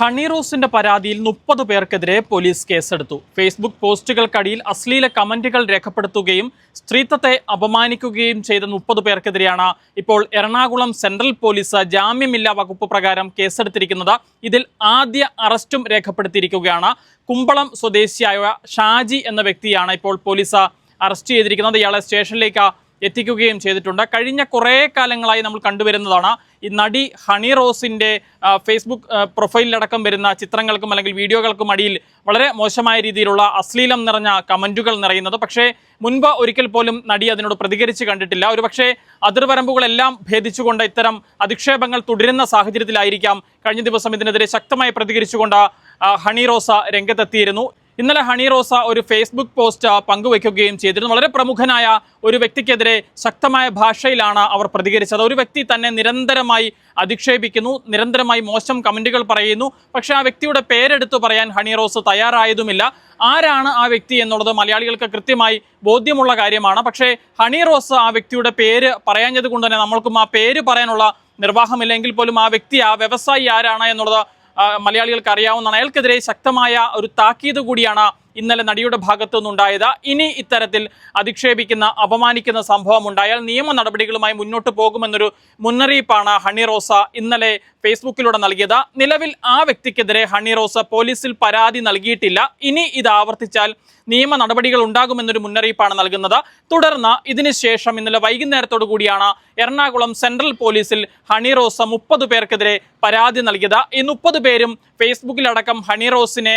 Honey റോസിന്റെ പരാതിയിൽ മുപ്പത് പേർക്കെതിരെ പോലീസ് കേസെടുത്തു. ഫേസ്ബുക്ക് പോസ്റ്റുകൾക്കടിയിൽ അശ്ലീല കമന്റുകൾ രേഖപ്പെടുത്തുകയും സ്ത്രീത്വത്തെ അപമാനിക്കുകയും ചെയ്ത മുപ്പത് പേർക്കെതിരെയാണ് ഇപ്പോൾ എറണാകുളം സെൻട്രൽ പോലീസ് ജാമ്യമില്ലാ വകുപ്പ് പ്രകാരം കേസെടുത്തിരിക്കുന്നത്. ഇതിൽ ആദ്യ അറസ്റ്റും രേഖപ്പെടുത്തിയിരിക്കുകയാണ്. കുമ്പളം സ്വദേശിയായ ഷാജി എന്ന വ്യക്തിയാണ് ഇപ്പോൾ പോലീസ് അറസ്റ്റ് ചെയ്തിരിക്കുന്നത്. ഇയാളെ സ്റ്റേഷനിലേക്ക് എത്തിക്കുകയും ചെയ്തിട്ടുണ്ട്. കഴിഞ്ഞ കുറേ കാലങ്ങളായി നമ്മൾ കണ്ടുവരുന്നതാണ് ഈ നടി ഹണി റോസിന്റെ ഫേസ്ബുക്ക് പ്രൊഫൈലിലടക്കം വരുന്ന ചിത്രങ്ങൾക്കും അല്ലെങ്കിൽ വീഡിയോകൾക്കും അടിയിൽ വളരെ മോശമായ രീതിയിലുള്ള അശ്ലീലം നിറഞ്ഞ കമന്റുകൾ നിറയുന്നത്. പക്ഷേ മുൻപ് ഒരിക്കൽ പോലും നടി അതിനോട് പ്രതികരിച്ച് കണ്ടിട്ടില്ല. ഒരു പക്ഷേ അതിർവരമ്പുകളെല്ലാം ഭേദിച്ചുകൊണ്ട് ഇത്തരം അധിക്ഷേപങ്ങൾ തുടരുന്ന സാഹചര്യത്തിലായിരിക്കാം കഴിഞ്ഞ ദിവസം ഇതിനെതിരെ ശക്തമായി പ്രതികരിച്ചുകൊണ്ട് ഹണി റോസ രംഗത്തെത്തിയിരുന്നു. ഇന്നലെ ഹണി റോസ ഒരു ഫേസ്ബുക്ക് പോസ്റ്റ് പങ്കുവയ്ക്കുകയും ചെയ്തിരുന്നു. വളരെ പ്രമുഖനായ ഒരു വ്യക്തിക്കെതിരെ ശക്തമായ ഭാഷയിലാണ് അവർ പ്രതികരിച്ചത്. ഒരു വ്യക്തി തന്നെ നിരന്തരമായി അധിക്ഷേപിക്കുന്നു നിരന്തരമായി മോശം കമന്റുകൾ പറയുന്നു. പക്ഷേ ആ വ്യക്തിയുടെ പേരെടുത്തു പറയാൻ ഹണി റോസ് തയ്യാറായതുമില്ല. ആരാണ് ആ വ്യക്തി എന്നുള്ളത് മലയാളികൾക്ക് കൃത്യമായി ബോധ്യമുള്ള കാര്യമാണ്. പക്ഷേ ഹണി റോസ് ആ വ്യക്തിയുടെ പേര് പറയാഞ്ഞത് കൊണ്ട് തന്നെ നമ്മൾക്കും ആ പേര് പറയാനുള്ള നിർവാഹമില്ലെങ്കിൽ പോലും ആ വ്യക്തി ആ വ്യവസായി ആരാണ് എന്നുള്ളത് മലയാളികൾക്ക് അറിയാവുന്നതാണ്. അയാൾക്കെതിരെ ശക്തമായ ഒരു താക്കീത് കൂടിയാണ് ഇന്നലെ നടിയുടെ ഭാഗത്തു നിന്നുണ്ടായത് ഇനി ഇത്തരത്തിൽ അധിക്ഷേപിക്കുന്ന അപമാനിക്കുന്ന സംഭവം ഉണ്ടായാൽ നിയമ നടപടികളുമായി മുന്നോട്ട് പോകുമെന്നൊരു മുന്നറിയിപ്പാണ് ഹണി റോസ ഇന്നലെ ഫേസ്ബുക്കിലൂടെ നൽകിയത്. നിലവിൽ ആ വ്യക്തിക്കെതിരെ ഹണി റോസ പോലീസിൽ പരാതി നൽകിയിട്ടില്ല. ഇനി ഇത് ആവർത്തിച്ചാൽ നിയമ നടപടികൾ ഉണ്ടാകുമെന്നൊരു മുന്നറിയിപ്പാണ് നൽകുന്നത്. തുടർന്ന് ഇതിനുശേഷം ഇന്നലെ വൈകുന്നേരത്തോടു കൂടിയാണ് എറണാകുളം സെൻട്രൽ പോലീസിൽ ഹണി റോസ മുപ്പത് പേർക്കെതിരെ പരാതി നൽകിയത്. ഈ മുപ്പത് പേരും ഫേസ്ബുക്കിലടക്കം ഹണി റോസിനെ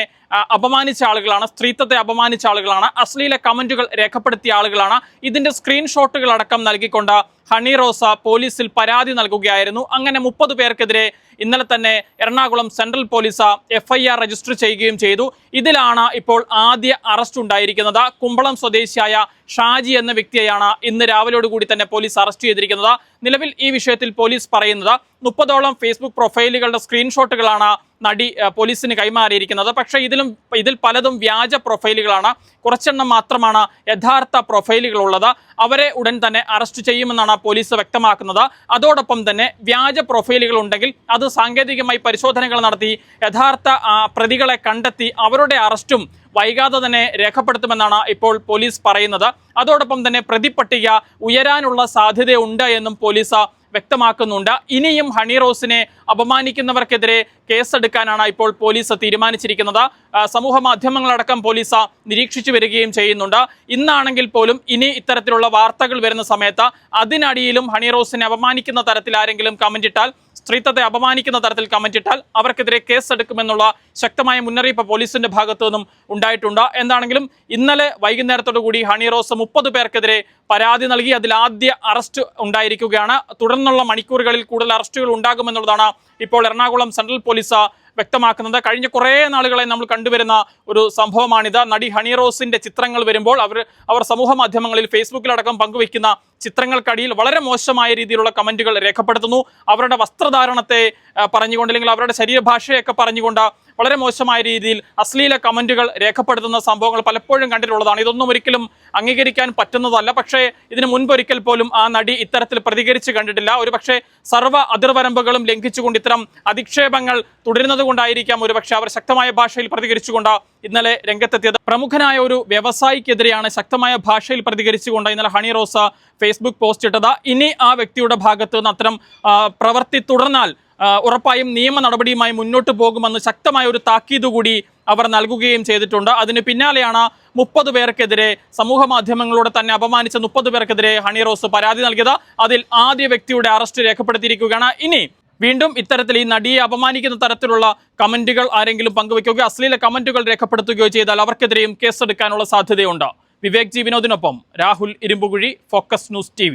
അപമാനിച്ച ആളുകളാണ് സ്ത്രീത്വത്തെ അപമാനിച്ച ആളുകളാണ് അശ്ലീല കമന്റുകൾ രേഖപ്പെടുത്തിയ ആളുകളാണ്. ഇതിന്റെ സ്ക്രീൻഷോട്ടുകൾ അടക്കം നൽകിക്കൊണ്ട് ഹണി റോസ പോലീസിൽ പരാതി നൽകുകയായിരുന്നു. അങ്ങനെ മുപ്പത് പേർക്കെതിരെ ഇന്നലെ തന്നെ Ernakulam central police FIR register ചെയ്യുകയും ചെയ്തു. ഇതിലാണ് ഇപ്പോൾ ആദ്യ അറസ്റ്റ് ഉണ്ടായിരിക്കുന്നത്. കുമ്പളം സ്വദേശിയായ ഷാജി എന്ന വ്യക്തിയെയാണ് ഇന്ന് കൂടി തന്നെ പോലീസ് അറസ്റ്റ് ചെയ്തിരിക്കുന്നത്. നിലവിൽ ഈ വിഷയത്തിൽ പോലീസ് പറയുന്നത് മുപ്പതോളം ഫേസ്ബുക്ക് പ്രൊഫൈലുകളുടെ സ്ക്രീൻഷോട്ടുകളാണ് നടി പോലീസിന് കൈമാറിയിരിക്കുന്നത്. പക്ഷേ ഇതിലും ഇതിൽ പലതും വ്യാജ പ്രൊഫൈലുകളാണ്. കുറച്ചെണ്ണം മാത്രമാണ് യഥാർത്ഥ പ്രൊഫൈലുകളുള്ളത്. അവരെ ഉടൻ തന്നെ അറസ്റ്റ് ചെയ്യുമെന്നാണ് പോലീസ് വ്യക്തമാക്കുന്നത്. അതോടൊപ്പം തന്നെ വ്യാജ പ്രൊഫൈലുകൾ ഉണ്ടെങ്കിൽ അത് സാങ്കേതികമായി പരിശോധനകൾ നടത്തി യഥാർത്ഥ പ്രതികളെ കണ്ടെത്തി അവരുടെ അറസ്റ്റും വൈകാതെ തന്നെ രേഖപ്പെടുത്തുമെന്നാണ് ഇപ്പോൾ പോലീസ് പറയുന്നത്. അതോടൊപ്പം തന്നെ പ്രതിപട്ടിക ഉയരാനുള്ള സാധ്യതയുണ്ട് എന്നും പോലീസ് വ്യക്തമാക്കുന്നുണ്ട്. ഇനിയും ഹണി റോസിനെ അപമാനിക്കുന്നവർക്കെതിരെ കേസെടുക്കാനാണ് ഇപ്പോൾ പോലീസ് തീരുമാനിച്ചിരിക്കുന്നത്. സമൂഹ മാധ്യമങ്ങളടക്കം പോലീസ് നിരീക്ഷിച്ചു വരികയും ചെയ്യുന്നുണ്ട്. ഇന്നാണെങ്കിൽ പോലും ഇനി ഇത്തരത്തിലുള്ള വാർത്തകൾ വരുന്ന സമയത്ത് അതിനടിയിലും ഹണി റോസിനെ അപമാനിക്കുന്ന തരത്തിൽ ആരെങ്കിലും കമന്റ് ഇട്ടാൽ സ്ത്രീത്വത്തെ അപമാനിക്കുന്ന തരത്തിൽ കമന്റ് ഇട്ടാൽ അവർക്കെതിരെ കേസ് കേസെടുക്കുമെന്നുള്ള ശക്തമായ മുന്നറിയിപ്പ് പോലീസിന്റെ ഭാഗത്തു നിന്നും ഉണ്ടായിട്ടുണ്ട്. എന്താണെങ്കിലും ഇന്നലെ വൈകുന്നേരത്തോടു കൂടി ഹണി റോസ് മുപ്പത് പേർക്കെതിരെ പരാതി നൽകി. അതിൽ ആദ്യ അറസ്റ്റ് ഉണ്ടായിരിക്കുകയാണ്. തുടർന്നുള്ള മണിക്കൂറുകളിൽ കൂടുതൽ അറസ്റ്റുകൾ ഉണ്ടാകുമെന്നുള്ളതാണ് ഇപ്പോൾ എറണാകുളം സെൻട്രൽ പോലീസ് വ്യക്തമാക്കുന്നത്. കഴിഞ്ഞ കുറേ നാളുകളെ നമ്മൾ കണ്ടുവരുന്ന ഒരു സംഭവമാണിത്. നടി ഹണി റോസിന്റെ ചിത്രങ്ങൾ വരുമ്പോൾ അവർ അവർ സമൂഹ മാധ്യമങ്ങളിൽ ഫേസ്ബുക്കിലടക്കം പങ്കുവയ്ക്കുന്ന ചിത്രങ്ങൾക്കടിയിൽ വളരെ മോശമായ രീതിയിലുള്ള കമന്റുകൾ രേഖപ്പെടുത്തുന്നു. അവരുടെ വസ്ത്രധാരണത്തെ പറഞ്ഞുകൊണ്ട് അല്ലെങ്കിൽ അവരുടെ ശരീരഭാഷയൊക്കെ പറഞ്ഞുകൊണ്ട് വളരെ മോശമായ രീതിയിൽ അശ്ലീല കമന്റുകൾ രേഖപ്പെടുത്തുന്ന സംഭവങ്ങൾ പലപ്പോഴും കണ്ടിട്ടുള്ളതാണ്. ഇതൊന്നും ഒരിക്കലും അംഗീകരിക്കാൻ പറ്റുന്നതല്ല. പക്ഷേ ഇതിനു മുൻപൊരിക്കൽ പോലും ആ നടി ഇത്തരത്തിൽ പ്രതികരിച്ച് കണ്ടിട്ടില്ല. ഒരുപക്ഷെ സർവ അതിർവരമ്പുകളും ലംഘിച്ചുകൊണ്ട് ഇത്തരം അധിക്ഷേപങ്ങൾ തുടരുന്നത് കൊണ്ടായിരിക്കാം ഒരുപക്ഷെ അവർ ശക്തമായ ഭാഷയിൽ പ്രതികരിച്ചുകൊണ്ട് ഇന്നലെ രംഗത്തെത്തിയത്. പ്രമുഖനായ ഒരു വ്യവസായിക്കെതിരെയാണ് ശക്തമായ ഭാഷയിൽ പ്രതികരിച്ചുകൊണ്ട് ഇന്നലെ ഹണി റോസ ഫേസ്ബുക്ക് പോസ്റ്റ് ഇട്ടത്. ഇനി ആ വ്യക്തിയുടെ ഭാഗത്ത് നിന്ന് അത്തരം പ്രവൃത്തി തുടർന്നാൽ ഉറപ്പായും നിയമ നടപടിയുമായി മുന്നോട്ട് പോകുമെന്ന് ശക്തമായ ഒരു താക്കീത് കൂടി അവർ നൽകുകയും ചെയ്തിട്ടുണ്ട്. അതിന് പിന്നാലെയാണ് മുപ്പത് പേർക്കെതിരെ സമൂഹ മാധ്യമങ്ങളിലൂടെ തന്നെ അപമാനിച്ച മുപ്പത് പേർക്കെതിരെ ഹണി റോസ് പരാതി നൽകിയത്. അതിൽ ആദ്യ വ്യക്തിയുടെ അറസ്റ്റ് രേഖപ്പെടുത്തിയിരിക്കുകയാണ്. ഇനി വീണ്ടും ഇത്തരത്തിൽ ഈ നടിയെ അപമാനിക്കുന്ന തരത്തിലുള്ള കമന്റുകൾ ആരെങ്കിലും പങ്കുവയ്ക്കുകയോ അശ്ലീല കമന്റുകൾ രേഖപ്പെടുത്തുകയോ ചെയ്താൽ അവർക്കെതിരെയും കേസെടുക്കാനുള്ള സാധ്യതയുണ്ട്. Vivek G വിനോദിനൊപ്പം Rahul Irumbukuzhi focus news T